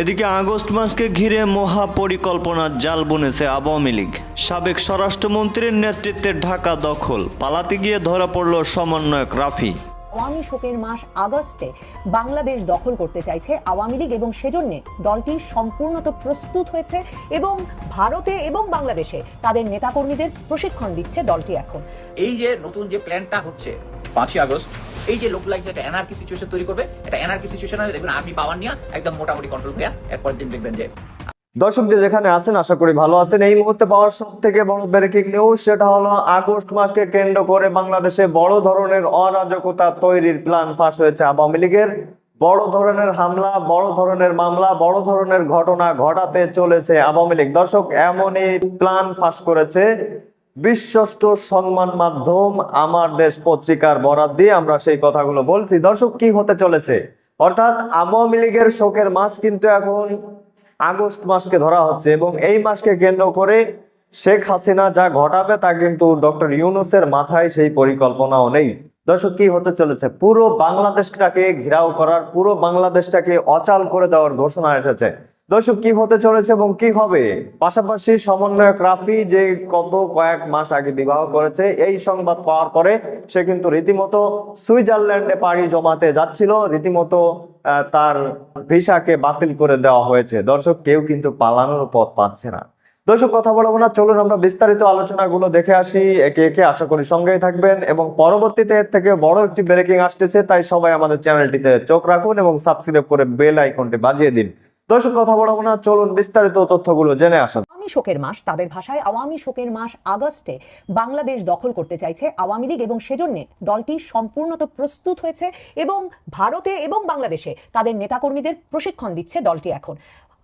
এদিকে আগস্ট মাসকে ঘিরে মহা পরিকল্পনার জাল বুনেছে আওয়ামী লীগ। সাবেক স্বরাষ্ট্রমন্ত্রীর নেতৃত্বে ঢাকা দখল পালাতে গিয়ে ধরা পড়ল সমন্বয়ক রাফি। আওয়ামী শোকের মাস আগস্টে বাংলাদেশ দখল করতে চাইছে আওয়ামী লীগ এবং সেজন্য দলটি সম্পূর্ণত প্রস্তুত হয়েছে এবং ভারতে এবং বাংলাদেশে তাদের নেতাকর্মীদের প্রশিক্ষণ দিচ্ছে দলটি এখন। এই যে নতুন যে প্ল্যানটা হচ্ছে পাঁচই আগস্ট এই যে লোক লাইক একটা এনআরকি সিচুয়েশন তৈরি করবে, একটা এনআরকি সিচুয়েশন হবে, দেখবেন আর্মি পাওয়ার নিয়ে একদম মোটামুটি কন্ট্রোল করে এরপর দিন দেখবেন যে দর্শক যে যেখানে আছেন, আশা করি ভালো আছেন। এই মুহূর্তে পাওয়ার সব থেকে বড় ব্রেকিং নিউজ সেটা হলো আগস্ট মাসকে কেন্দ্র করে বাংলাদেশে বড় ধরনের অরাজকতা তৈরির প্ল্যান ফাঁস হয়েছে আওয়ামী লীগের। বড় ধরনের হামলা, বড় ধরনের মামলা, বড় ধরনের ঘটনা ঘটাতে চলেছে আওয়ামী লীগ। দর্শক, এমনই প্ল্যান ফাঁস করেছে বিশ্বস্ত সংবাদ মাধ্যম আমার দেশ পত্রিকার বরাদ দিয়ে আমরা সেই কথাগুলো বলছি। দর্শক, কি হতে চলেছে? অর্থাৎ আওয়ামী লীগের শোকের মাস কিন্তু এখন আগস্ট মাসকে ধরা হচ্ছে এবং এই মাসকে কেন্দ্র করে শেখ হাসিনা যা ঘটাবে তা কিন্তু ডক্টর ইউনুসের মাথায় সেই পরিকল্পনাও নেই। দর্শক, কি হতে চলেছে? পুরো বাংলাদেশটাকে ঘেরাও করার, পুরো বাংলাদেশটাকে অচাল করে দেওয়ার ঘোষণা এসেছে। দর্শক, কি হতে চলেছে এবং কি হবে? পাশাপাশি সমন্বয়ক রাফি যে কত কয়েক মাস আগে বিবাহ করেছে, এই সংবাদ পাওয়ার পরে সে কিন্তু রীতিমতো সুইজারল্যান্ডে পাড়ি জমাতে যাচ্ছিল। রীতিমতো তার ভিসাকে বাতিল করে দেওয়া হয়েছে। দর্শক, কেউ কিন্তু পালানোর পথ পাচ্ছে না। দর্শক, কথা বলব না। চলুন আমরা বিস্তারিত আলোচনাগুলো দেখে আসি। একে একে আশা করি সঙ্গেই থাকবেন এবং পরবর্তীতে এর থেকে বড় একটি ব্রেকিং আসতেছে, তাই সবাই আমাদের চ্যানেলটিতে চোখ রাখুন এবং সাবস্ক্রাইব করে বেল আইকনটি বাজিয়ে দিন। দর্শক, কথা বলব না, চলুন বিস্তারিত তথ্যগুলো জেনে আসা আওয়ামী শোকের মাস তাদের ভাষায় আওয়ামী শোকের মাস আগস্টে বাংলাদেশ দখল করতে চাইছে আওয়ামী লীগ এবং সেজন্য দলটি সম্পূর্ণত প্রস্তুত হয়েছে এবং ভারতে এবং বাংলাদেশে তাদের নেতাকর্মীদের প্রশিক্ষণ দিচ্ছে দলটি এখন।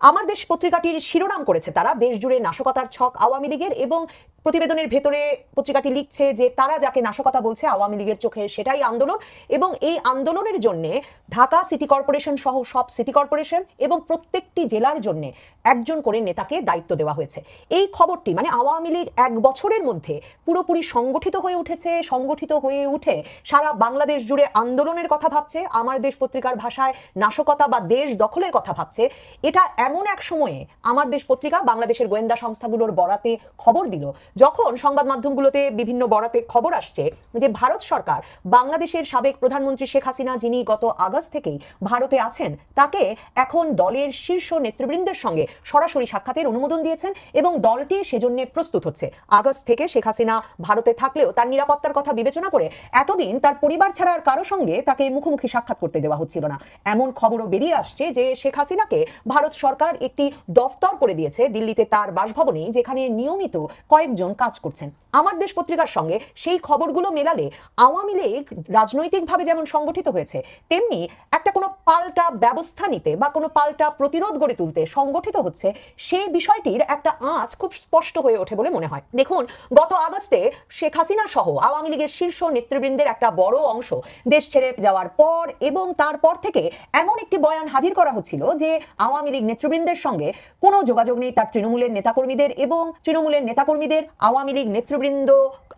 আমার দেশ পত্রিকাটির শিরোনাম করেছে তারা দেশ জুড়ে নাশকতার ছক আওয়ামী লীগের এবং প্রতিবেদনের ভেতরে পত্রিকাটি লিখছে যে তারা যাকে নাশকতা বলছে আওয়ামী লীগের চোখে সেটাই আন্দোলন এবং এই আন্দোলনের জন্য ঢাকা সিটি কর্পোরেশন সহ সব সিটি কর্পোরেশন এবং প্রত্যেকটি জেলার জন্য একজন করে নেতাকে দায়িত্ব দেওয়া হয়েছে। এই খবরটি মানে আওয়ামী লীগ এক বছরের মধ্যে পুরোপুরি সংগঠিত হয়ে উঠেছে, সংগঠিত হয়ে উঠে সারা বাংলাদেশ জুড়ে আন্দোলনের কথা ভাবছে, আমার দেশ পত্রিকার ভাষায় নাশকতা বা দেশ দখলের কথা ভাবছে। এটা এমন এক সময়ে আমার দেশ পত্রিকা বাংলাদেশের গোয়েন্দা সংস্থাগুলোর বরাতে খবর দিল। যখন সংবাদ মাধ্যমগুলোতে বিভিন্ন বরাতে খবর আসছে যে ভারত সরকার বাংলাদেশের সাবেক প্রধানমন্ত্রী শেখ হাসিনা, যিনি গত আগস্ট থেকেই ভারতে আছেন, তাকে এখন দলের শীর্ষ নেতৃবৃন্দের সঙ্গে সরাসরি সাক্ষাতের অনুমোদন দিয়েছেন এবং দলটি সেজন্য প্রস্তুত হচ্ছে। আগস্ট থেকে শেখ হাসিনা ভারতে থাকলেও তার নিরাপত্তার কথা বিবেচনা করে এতদিন তার পরিবার ছাড়া আর কারও সঙ্গে তাকে মুখোমুখি সাক্ষাৎ করতে দেওয়া হচ্ছিল না। এমন খবরও বেরিয়ে আসছে যে শেখ হাসিনাকে ভারত সরকার একটি দফতর করে দিয়েছে দিল্লিতে তার বাসভবনে, যেখানে নিয়মিত কয়েকজন কাজ করছেন। আমার দেশ পত্রিকার সঙ্গে সেই খবরগুলো মেলালে আওয়ামী লীগ রাজনৈতিকভাবে যেমন সংগঠিত হয়েছে, তেমনি একটা কোনো পাল্টা ব্যবস্থা নিতে বা কোনো পাল্টা প্রতিরোধ গড়ে তুলতে সংগঠিত হচ্ছে, সেই বিষয়টির একটা আঁচ খুব স্পষ্ট হয়ে ওঠে বলে মনে হয়। দেখুন, গত আগস্টে শেখ হাসিনা সহ আওয়ামী লীগের শীর্ষ নেতৃবৃন্দের একটা বড় অংশ দেশ ছেড়ে যাওয়ার পর এবং তারপর থেকে এমন একটি বয়ান হাজির করা হচ্ছিল যে আওয়ামী লীগ নেতৃবৃন্দের সঙ্গে কোনো যোগাযোগ নেই তার তৃণমূলের নেতাকর্মীদের এবং তৃণমূলের নেতাকর্মীদের আওয়ামী লীগ নেতৃবৃন্দ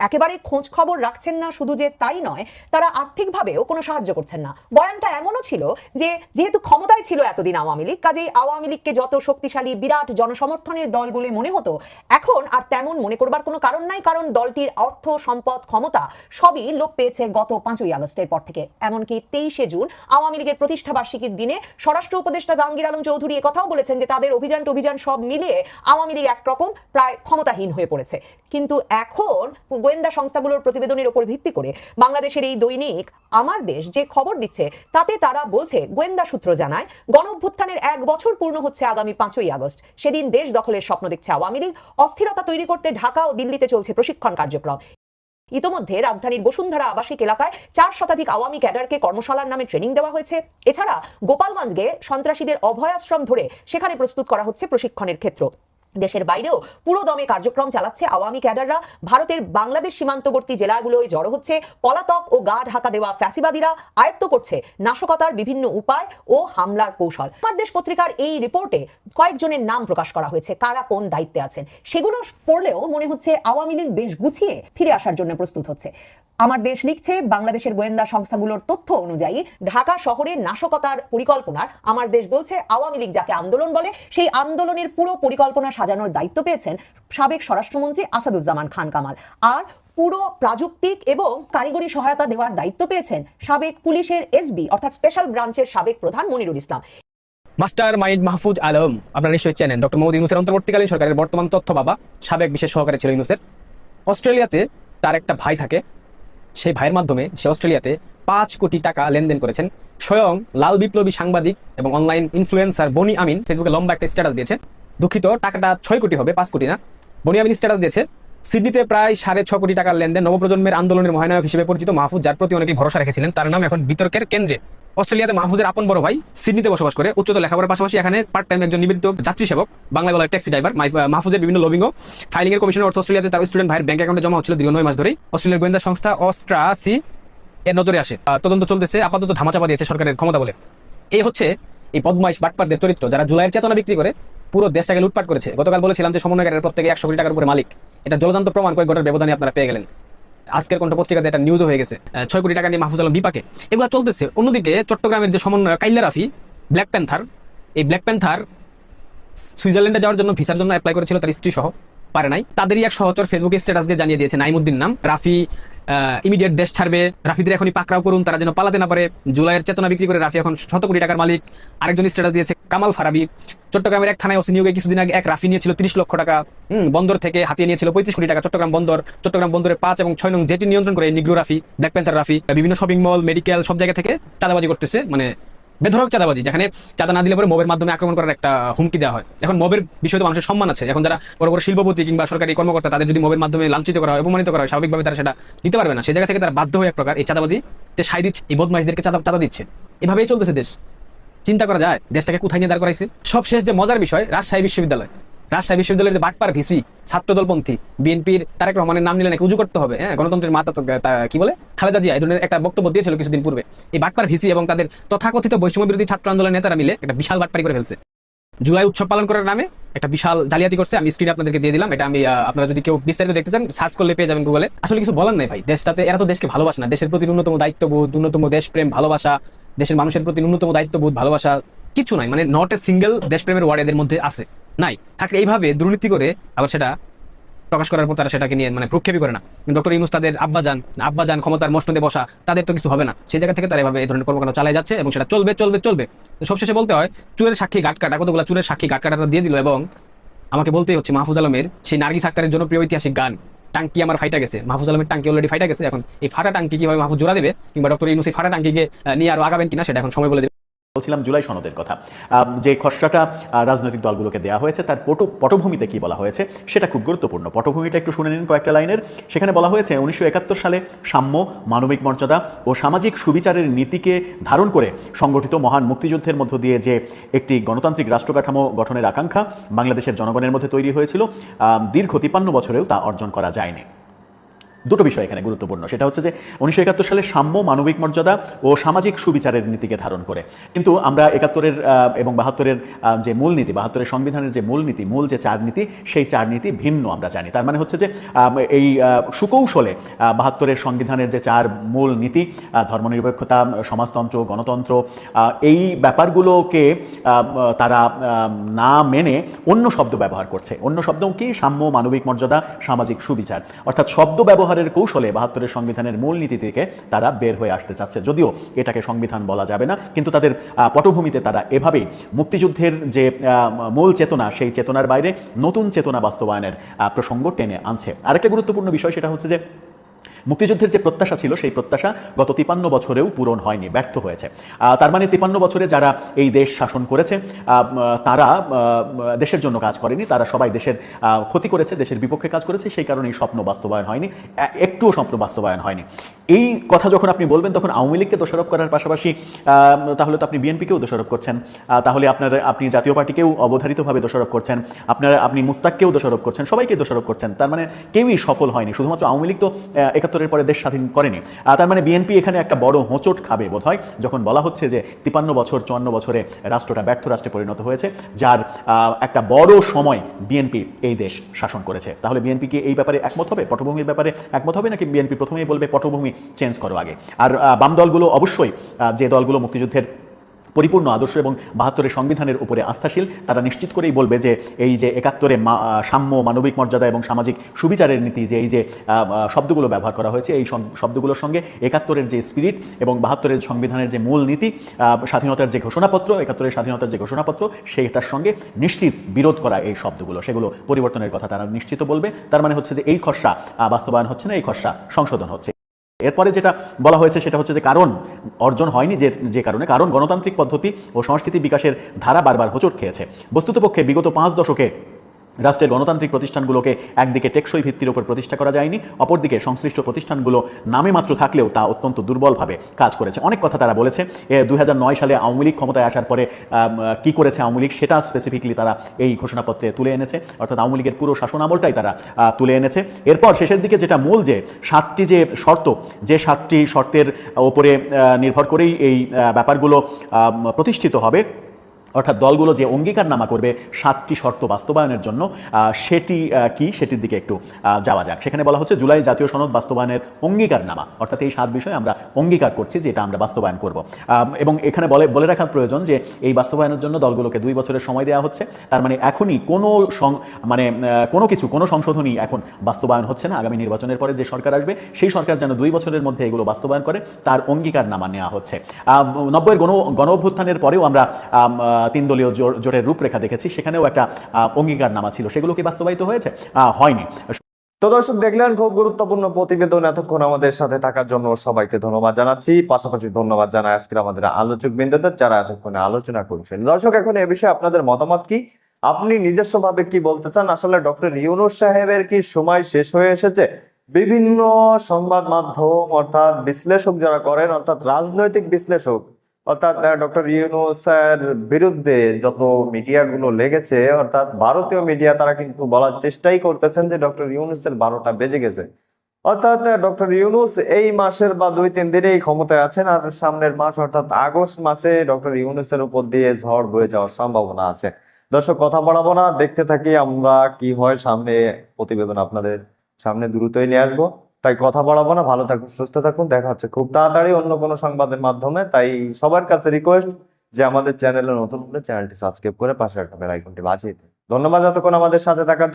একেবারে খোঁজ খবর রাখছেন না শুধু যে তাই নয়, তারা আর্থিকভাবেও কোনো সাহায্য করছেন না। বয়ানটা এমনও ছিল যে যেহেতু ক্ষমতায় ছিল এতদিন আওয়ামী লীগ, কাজেই আওয়ামী লীগকে যত শক্তিশালী বিরাট জনসমর্থনের দল বলে মনে হতো, এখন আর তেমন মনে করবার কোনো কারণ নাই, কারণ দলটির অর্থ, সম্পদ, ক্ষমতা সবই লোপ পেয়েছে গত পাঁচই আগস্টের পর থেকে। এমনকি তেইশে জুন, আওয়ামী লীগের প্রতিষ্ঠা বার্ষিকীর দিনে স্বরাষ্ট্র উপদেষ্টা জাহাঙ্গীর আলম চৌধুরী কথাও বলেছেন যে তাদের অভিযান অভিযান সব মিলিয়ে আওয়ামী লীগ একরকম, প্রায় ক্ষমতাহীন হয়ে পড়েছে। কিন্তু এখন গোয়েন্দা সংস্থাগুলোর প্রতিবেদনের উপর ভিত্তি করে বাংলাদেশের এই দৈনিক আমার দেশ যে খবর দিচ্ছে, তাতে তারা বলছে, গোয়েন্দা সূত্র জানায় গণ অভ্যুত্থানের এক বছর পূর্ণ হচ্ছে আগামী পাঁচই আগস্ট। সেদিন দেশ দখলের স্বপ্ন দেখছে আওয়ামী লীগ। অস্থিরতা তৈরি করতে ঢাকা ও দিল্লিতে চলছে প্রশিক্ষণ কার্যক্রম। ইতোমধ্যে রাজধানীর বসুন্ধরা আবাসিক এলাকায় চার শতাধিক আওয়ামী ক্যাডারকে কর্মশালার নামে ট্রেনিং দেওয়া হয়েছে। এছাড়া গোপালগঞ্জকে সন্ত্রাসীদের অভয়াশ্রম ধরে সেখানে প্রস্তুত করা হচ্ছে প্রশিক্ষণের ক্ষেত্র। দেশের বাইরেও পুরো দমে কার্যক্রম চালাচ্ছে আওয়ামী ক্যাডাররা। ভারতের বাংলাদেশ সীমান্তবর্তী জেলাগুলোয় জড়ো হচ্ছে পলাতক ও গা ঢাকা দেওয়া ফ্যাসিবাদীরা আয়ত্ত করছে নাশকতার বিভিন্ন উপায় ও হামলার কৌশল। দেশ পত্রিকার এই রিপোর্টে কয়েকজনের নাম প্রকাশ করা হয়েছে। কারা কোন দায়িত্বে আছেন? সেগুলো পড়লেও মনে হচ্ছে আওয়ামী লীগ বেশ গুছিয়ে ফিরে আসার জন্য প্রস্তুত হচ্ছে। আমার দেশ লিখছে, বাংলাদেশের গোয়েন্দা সংস্থাগুলোর তথ্য অনুযায়ী ঢাকা শহরে নাশকতার পরিকল্পনার আমার দেশ বলছে, আওয়ামী লীগ যাকে আন্দোলন বলে, সেই আন্দোলনের পুরো পরিকল্পনা সাজানোর দায়িত্ব পেয়েছেন সাবেক স্বরাষ্ট্রমন্ত্রী আসাদুজ্জামান খান কামাল। আর পুরো প্রাযুক্তিক এবং কারিগরি সহায়তা দেওয়ার দায়িত্ব পেয়েছেন সাবেক পুলিশের এসবি অর্থাৎ স্পেশাল ব্রাঞ্চের সাবেক প্রধান মনিরুল ইসলাম। মাস্টার মাইন্ড মাহফুজ আলম, আপনারা নিশ্চয়ই চেনেন, ডক্টর মোহাম্মদ ইউনুসের অন্তর্বর্তীকালীন সরকারের বর্তমান তথ্য বাবা, সাবেক বিশেষ সহকারী ছিল ইউনুসের। অস্ট্রেলিয়াতে তার একটা ভাই থাকে সেই ভাইয়ের মাধ্যমে সে অস্ট্রেলিয়াতে পাঁচ কোটি টাকা লেনদেন করেছেন। স্বয়ং লাল বিপ্লবী সাংবাদিক এবং অনলাইন ইনফ্লুয়েন্সার বনি আমিন ফেসবুকে লম্বা একটা স্ট্যাটাস দিয়েছে। দুঃখিত, টাকাটা ছয় কোটি হবে, পাঁচ কোটি না। বনি আমিন স্ট্যাটাস দিয়েছে সিডনিতে প্রায় সাড়ে ছ কোটি টাকার লেনদেন নবপ্রজন্মের আন্দোলনের মহানায়ক হিসেবে পরিচিত মাহফুজ, যার প্রতি অনেকেই ভরসা রেখেছিলেন, তার নাম এখন বিতর্কের কেন্দ্রে। অস্ট্রেলিয়াতে মাহফুজের আপন বড় ভাই সিডনিতে বসবাস করে। উচ্চতর লেখাপড়ার পাশাপাশি এখানে পার্ট টাইম একজন নিবেদিত যাত্রী সেবক, বাংলা বলার ট্যাক্সি ড্রাইভার মাহফুজের বিভিন্ন লবিং ফাইলিং এর কমিশনের অর্থ অস্ট্রেলিয়াতে তার স্টুডেন্ট ভাইয়ের ব্যাংক অ্যাকাউন্টে জমা হচ্ছিল দীর্ঘ নয় মাস ধরেই। অস্ট্রেলিয়ার গোয়েন্দা সংস্থা অস্ট্রা সি এর নজরে আসে। তদন্ত চলতেছে, আপাতত ধামাচাপা দিয়েছে সরকারের ক্ষমতা বলে। এই হচ্ছে এই বদমাইশ বাটপারদের চরিত্র, যারা জুলাইয়ের চেতনা বিক্রি করে পুরো দেশটাকে লুটপাট করেছে। গতকাল বলেছিলাম যে সমন্বয়কারের প্রত্যেকে একশো কোটি টাকার উপরে মালিক। এটা জলজান্ত প্রমাণ কয়েক ঘণ্টার ব্যবধানে আপনারা পেয়ে গেলেন। আজকের কোনটা পত্রিকাতে একটা নিউজও হয়ে গেছে। ছয় কোটি টাকা নিয়ে মাহফুজ আলম বিপাকে। এগুলো চলতেছে। অন্যদিকে চট্টগ্রামের যে সমন্বয় কাইল্লা রাফি ব্ল্যাক প্যান্থার এই ব্ল্যাক প্যান্থার সুইজারল্যান্ডে যাওয়ার জন্য ভিসার জন্য অ্যাপ্লাই করেছিল, তার স্ত্রী সহ পারে নাই। তাদেরই এক সহচর ফেসবুকে স্ট্যাটাস দিয়ে জানিয়ে দিয়েছে নাইমুদ্দিন নাম। রাফি ইমিডিয়েট দেশ ছাড়বে। রাফিদের এখনই পাকড়াও করুন, তারা যেন পালাতে না পারে। জুলাইয়ের চেতনা বিক্রি করে রাফি এখন শত কোটি টাকার মালিক। আরেকজন স্ট্যাটাস দিয়েছে কামাল ফারাবি। চট্টগ্রামের এক থানায় ওসি নিয়োগে কিছুদিন আগে এক রাফি নিয়েছিল তিরিশ লক্ষ টাকা বন্দর থেকে হাতিয়ে নিয়েছিল পঁয়ত্রিশ কোটি টাকা চট্টগ্রাম বন্দর। চট্টগ্রাম বন্দরে পাঁচ এবং ছয় নং জেটি নিয়ন্ত্রণ করে negro Rafi, black panther Rafi. বিভিন্ন শপিং মল, মেডিকেল সব জায়গা থেকে চাঁদাবাজি করতেছে মানে বেধরক চাঁদাবাজি, যেখানে চাঁদা না দিলে পরে মবের মাধ্যমে আক্রমণ করার একটা হুমকি দেওয়া হয়। এখন মবের বিষয়ে তো মানুষের সম্মান আছে। এখন যারা বড় বড় শিল্পপতি কিংবা সরকারি কর্মকর্তা, তাদের যদি মবের মাধ্যমে লাঞ্ছিত করা হয়, অপমানিত করা হয়, স্বাভাবিকভাবে তারা সেটা দিতে পারবে না। সেই জায়গা থেকে তারা বাধ্য হয়ে এক প্রকার এই চাঁদাবাজি তে সাই দিচ্ছে। এই বদমাইশদেরকে চাঁদা চাঁদা দিচ্ছে। এভাবেই চলতেছে দেশ। চিন্তা করা যায়, দেশটাকে কোথায় নিয়ে দাঁড় করাইছে? সব শেষ যে মজার বিষয়, রাজশাহী বিশ্ববিদ্যালয়। রাজশাহী বিশ্ববিদ্যালয়ের বাটপার ভিসি ছাত্রদলপন্থী বিএনপির তারেক রহমানের নাম নিলে নাকি উজু করতে হবে হ্যাঁ? গণতন্ত্রের মাতা কি বলে? খালেদা জিয়া, এই ধরনের একটা বক্তব্য দিয়েছিল কিছুদিন পূর্বে। এই বাটপার ভিসি এবং তাদের তথাকথিত বৈষম্য বিরোধী ছাত্র আন্দোলনের নেতারা মিলে একটা বিশাল বাটপারি করে ফেলছে। জুলাই উৎসব পালন করার নামে একটা বিশাল জালিয়াতি করছে। আমি স্ক্রিনে আপনাদেরকে দিয়ে দিলাম। এটা আমি আপনারা যদি কেউ বিস্তারিত দেখতে চান সার্চ করলে পেয়ে যাবেন গুগলে আসলে কিছু বলার নাই ভাই। দেশটাতে এরা তো দেশকে ভালোবাসে না। দেশের প্রতি ন্যূনতম দায়িত্ববোধ, ন্যূনতম দেশপ্রেম, ভালোবাসা, দেশের মানুষের প্রতি ন্যূনতম দায়িত্ববোধ, ভালোবাসা, কিছু নাই। মানে নট এ সিঙ্গেল দেশপ্রেমের ওয়ার্ড এদের মধ্যে আছে। নাই। থাকলে এইভাবে দুর্নীতি করে আবার সেটা প্রকাশ করার পর তারা সেটাকে নিয়ে মানে প্রক্ষেপই করে না। ডক্টর ইউনুস তাদের আব্বাজান আব্বাজান ক্ষমতার মসনদে বসা, তাদের তো কিছু হবে না। সেই জায়গা থেকে তারা এভাবে এই ধরনের কর্মকাণ্ড চালিয়ে যাচ্ছে এবং সেটা চলবে চলবে চলবে। সবশেষে বলতে হয়, চুরের সাক্ষী গাট কাটা, কতগুলো চুরের সাক্ষী গাট কাটাটা দিয়ে দিল এবং আমাকে বলতেই হচ্ছে মাহফুজ আলমের সেই নার্গিস আক্তারের জনপ্রিয় ঐতিহাসিক গান, টাঙ্কি আমার ফাইটা গেছে। মাহফুজ আলমের টাঙ্কি অলরেডি ফাইটা গেছে। এখন এই ফাটা টাঙ্কি কীভাবে মাহফুজ জোড়া দেবে? কিংবা ডক্টর ইউনুস এই ফাটা টাঙ্কিকে নিয়ে আরও আগাবেন কিনা সেটা এখন সময় বলে দেবে। বলছিলাম জুলাই সনদের কথা। যে খসড়াটা রাজনৈতিক দলগুলোকে দেওয়া হয়েছে, তার পট- পটভূমিতে কি বলা হয়েছে সেটা খুব গুরুত্বপূর্ণ। পটভূমিটা একটু শুনে নিন কয়েকটা লাইনের। সেখানে বলা হয়েছে, উনিশশো একাত্তর সালে সাম্য, মানবিক মর্যাদা ও সামাজিক সুবিচারের নীতিকে ধারণ করে সংগঠিত মহান মুক্তিযুদ্ধের মধ্য দিয়ে যে একটি গণতান্ত্রিক রাষ্ট্র কাঠামো গঠনের আকাঙ্ক্ষা বাংলাদেশের জনগণের মধ্যে তৈরি হয়েছিল দীর্ঘ তিপ্পান্ন বছরেও তা অর্জন করা যায়নি। দুটো বিষয় এখানে গুরুত্বপূর্ণ। সেটা হচ্ছে যে উনিশশো একাত্তর সালে সাম্য, মানবিক মর্যাদা ও সামাজিক সুবিচারের নীতিকে ধারণ করে। কিন্তু আমরা একাত্তরের এবং বাহাত্তরের যে মূলনীতি, বাহাত্তরের সংবিধানের যে মূলনীতি, মূল যে চার নীতি সেই চার নীতি ভিন্ন আমরা জানি। তার মানে হচ্ছে যে এই সুকৌশলে বাহাত্তরের সংবিধানের যে চার মূল নীতি ধর্মনিরপেক্ষতা, সমাজতন্ত্র, গণতন্ত্র এই ব্যাপারগুলোকে তারা না মেনে অন্য শব্দ ব্যবহার করছে। অন্য শব্দ কি? সাম্য, মানবিক মর্যাদা, সামাজিক সুবিচার। অর্থাৎ শব্দ ব্যবহারের কৌশলে বাহাত্তরের সংবিধানের মূলনীতি থেকে তারা বের হয়ে আসতে চাচ্ছে। যদিও এটাকে সংবিধান বলা যাবে না, কিন্তু তাদের পটভূমিতে তারা এভাবেই মুক্তিযুদ্ধের যে মূল চেতনা, সেই চেতনার বাইরে নতুন চেতনা বাস্তবায়নের প্রসঙ্গ টেনে আনছে। আরেকটা গুরুত্বপূর্ণ বিষয় সেটা হচ্ছে যে মুক্তিযুদ্ধের যে প্রত্যাশা ছিল, সেই প্রত্যাশা গত তিপান্ন বছরেও পূরণ হয়নি, ব্যর্থ হয়েছে। তার মানে তিপান্ন বছরে যারা এই দেশ শাসন করেছে তারা দেশের জন্য কাজ করেনি, তারা সবাই দেশের ক্ষতি করেছে, দেশের বিপক্ষে কাজ করেছে, সেই কারণে এই স্বপ্ন বাস্তবায়ন হয়নি একটুও স্বপ্ন বাস্তবায়ন হয়নি। এই কথা যখন আপনি বলবেন, তখন আওয়ামী লীগকে দোষারোপ করার পাশাপাশি তাহলে তো আপনি বিএনপিকেও দোষারোপ করছেন তাহলে আপনার, আপনি জাতীয় পার্টিকেও অবধারিতভাবে দোষারোপ করছেন, আপনারা, আপনি মুস্তাককেও দোষারোপ করছেন, সবাইকে দোষারোপ করছেন, তার মানে কেউই সফল হয়নি, শুধুমাত্র আওয়ামী লীগ তো একাত্তর একাত্তরের পরে দেশ স্বাধীন করেনি। তার মানে বিএনপি এখানে একটা বড় হোঁচট খাবে বোধহয়, যখন বলা হচ্ছে যে তিপান্ন বছর, চুয়ান্ন বছরে রাষ্ট্রটা ব্যর্থ রাষ্ট্রে পরিণত হয়েছে, যার একটা বড় সময় বিএনপি এই দেশ শাসন করেছে। তাহলে বিএনপি কি এই ব্যাপারে একমত হবে? পটভূমির ব্যাপারে একমত হবে, নাকি বিএনপি প্রথমেই বলবে পটভূমি চেঞ্জ করো আগে? আর বাম দলগুলো অবশ্যই যে দলগুলো মুক্তিযুদ্ধের পরিপূর্ণ আদর্শ এবং বাহাত্তরের সংবিধানের উপরে আস্থাশীল, তারা নিশ্চিত করেই বলবে যে এই যে একাত্তরে সাম্য, মানবিক মর্যাদা এবং সামাজিক সুবিচারের নীতি যে এই যে শব্দগুলো ব্যবহার করা হয়েছে, এই শব্দগুলোর সঙ্গে একাত্তরের যে স্পিরিট এবং বাহাত্তরের সংবিধানের যে মূল নীতি স্বাধীনতার যে ঘোষণাপত্র, একাত্তরের স্বাধীনতার যে ঘোষণাপত্র সেইটার সঙ্গে নিশ্চিত বিরোধ করা এই শব্দগুলো, সেগুলো পরিবর্তনের কথা তারা নিশ্চিত বলবে। তার মানে হচ্ছে যে এই খসড়া বাস্তবায়ন হচ্ছে না, এই খসড়া সংশোধন হচ্ছে। এরপরে যেটা বলা হয়েছে সেটা হচ্ছে যে কারণ অর্জন হয়নি যে যে কারণে, কারণ গণতান্ত্রিক পদ্ধতি ও সংস্কৃতি বিকাশের ধারা বারবার হোঁচট খেয়েছে। বস্তুতপক্ষে বিগত পাঁচ দশকে রাষ্ট্রের গণতান্ত্রিক প্রতিষ্ঠানগুলোকে একদিকে টেকসই ভিত্তির উপর প্রতিষ্ঠা করা যায়নি, অপরদিকে সংশ্লিষ্ট প্রতিষ্ঠানগুলো নামে মাত্র থাকলেও তা অত্যন্ত দুর্বলভাবে কাজ করেছে। অনেক কথা তারা বলেছে দু হাজার নয় সালে আওয়ামী লীগ ক্ষমতায় আসার পরে কি করেছে আওয়ামী লীগ সেটা স্পেসিফিকলি তারা এই ঘোষণাপত্রে তুলে এনেছে। অর্থাৎ আওয়ামী লীগের পুরো শাসন আমলটাই তারা তুলে এনেছে। এরপর শেষের দিকে যেটা মূল যে সাতটি যে শর্ত, যে সাতটি শর্তের ওপরে নির্ভর করেই এই ব্যাপারগুলো প্রতিষ্ঠিত হবে অর্থাৎ দলগুলো যে অঙ্গীকারনামা করবে, সাতটি শর্ত বাস্তবায়নের জন্য সেটি কি সেটির দিকে একটু যাওয়া যাক। সেখানে বলা হচ্ছে, জুলাই জাতীয় সনদ বাস্তবায়নের অঙ্গীকারনামা, অর্থাৎ এই সাত বিষয়ে আমরা অঙ্গীকার করছি যে এটা আমরা বাস্তবায়ন করব। এবং এখানে বলে বলে রাখা প্রয়োজন যে, এই বাস্তবায়নের জন্য দলগুলোকে দুই বছরের সময় দেওয়া হচ্ছে। তার মানে এখনই কোনো মানে কোনো কিছু, কোনো সংশোধনী এখন বাস্তবায়ন হচ্ছে না। আগামী নির্বাচনের পরে যে সরকার আসবে, সেই সরকার যেন দুই বছরের মধ্যে এগুলো বাস্তবায়ন করে, তার অঙ্গীকারনামা নেওয়া হচ্ছে। নব্বইয়ের গণ গণ অভ্যুত্থানের পরেও আমরা তিন দলীয় জোট- জোটের রূপরেখা দেখেছি। সেখানেও একটা অঙ্গীকারনামা ছিল। সেগুলো কি বাস্তবায়িত হয়েছে? হয়নি। তো দর্শক, দেখলেন খুব গুরুত্বপূর্ণ প্রতিবেদন এতক্ষণ আমাদের সাথে থাকার জন্য সবাইকে ধন্যবাদ জানাচ্ছি। পাশাপাশি ধন্যবাদ জানাই আজকের আমাদের আলোচক বৃন্দদের যারা এতক্ষণে আলোচনা করছেন। দর্শক, এখন এ বিষয়ে আপনাদের মতামত কি? আপনি নিজস্ব ভাবে কি বলতে চান? আসলে ডক্টর ইউনুস সাহেবের কি সময় শেষ হয়ে এসেছে? বিভিন্ন সংবাদ মাধ্যম, অর্থাৎ বিশ্লেষক যারা করেন, অর্থাৎ রাজনৈতিক বিশ্লেষক অর্থাৎ ডক্টর ইউনুসের বিরুদ্ধে যত মিডিয়াগুলো লেগেছে, অর্থাৎ ভারতীয় মিডিয়া, তারা কিন্তু বলার চেষ্টাই করতেছেন যে ডক্টর ইউনুসের বারোটা বেজে গেছে। অর্থাৎ ডক্টর ইউনুস এই মাসের বা দুই, তিন দিনেই ক্ষমতায় আছেন আর সামনের মাস, অর্থাৎ আগস্ট মাসে ডক্টর ইউনুসের উপর দিয়ে ঝড় বয়ে যাওয়ার সম্ভাবনা আছে। দর্শক, কথা বাড়াবো না, দেখতে থাকি আমরা কি হয় সামনে প্রতিবেদন আপনাদের সামনে দ্রুতই নিয়ে আসব। তাই কথা বাড়াবো না। ভালো থাকুন, সুস্থ থাকুন। দেখা হচ্ছে খুব তাড়াতাড়ি অন্য কোনো সংবাদের মাধ্যমে। তাই সবার কাছে রিকোয়েস্ট যে আমাদের চ্যানেলে নতুন হলে চ্যানেলটি সাবস্ক্রাইব করে পাশে একটা বেল আইকনটি বাজিয়ে দিন। ধন্যবাদ এতক্ষণ আমাদের সাথে থাকার।